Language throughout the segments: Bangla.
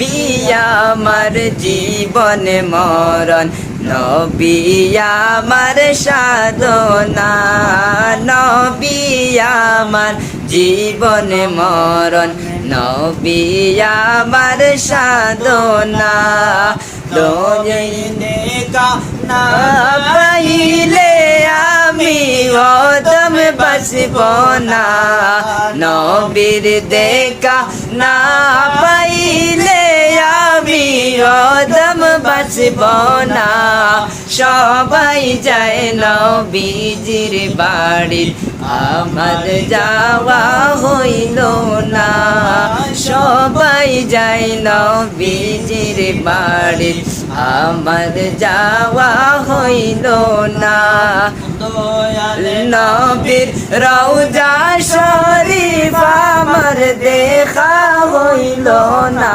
বিয়া আমার জীবন মরণ নবী আমার সাধনা নবী আমার জীবন মরণ নবী আমার সাধনা। পাইলে আমি ওদম বসব না, নবীর দেখা না পাইলে আমি ওদম বসব না। সবাই যায় নবীজির বাড়ি আমার যাওয়া হইল না। সবাই যায় নবীজির বাড়ি আমার যাওয়া হইল না। নবীর রৌজা শরীফ আমার দেখা হইল না।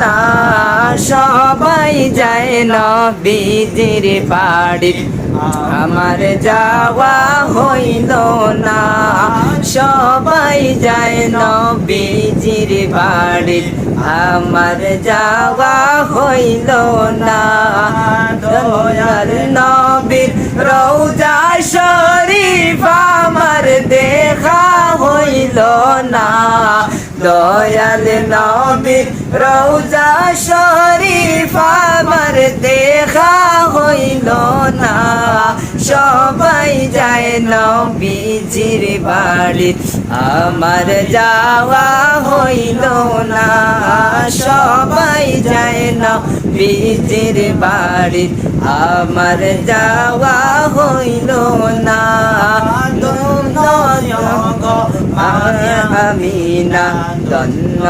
না, সবাই যায় নবীজির বাড়ি। আমার যাওয়া হইল না, সবাই যায় নবীজির বাড়ি। আমার যাওয়া হইল না, দয়াল নবীর রৌজা হইল না। দয়াল নবীর রৌজা শরীফ আমার দেখা হইল না। সবাই যায় নবীজির বাড়ি, আমার যাওয়া হইল না। সবাই যায় নবীজির বাড়ি, আমার যাওয়া আমিনা দন্ন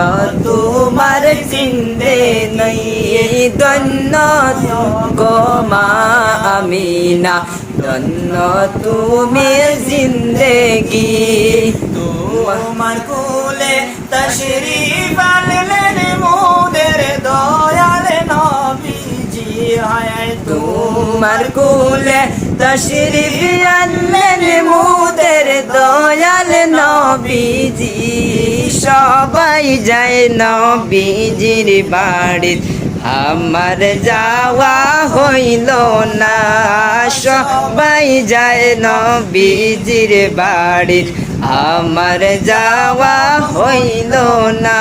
তোমার চিন্দে নই দন্ন গোমা আমিনা দন্ন তুমি জিন্দেগি। তোমার কোলে তশরিফ তোমার কুলে তশরিফ আনলেন মুদের দয়াল নবীজি। সবাই যায় নবীজির বাড়ি আমার যাওয়া হইল না, সবাই যায় নবীজির বাড়ি আমার যাওয়া হইল না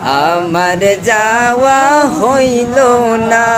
আমার যাওয়া হইল না।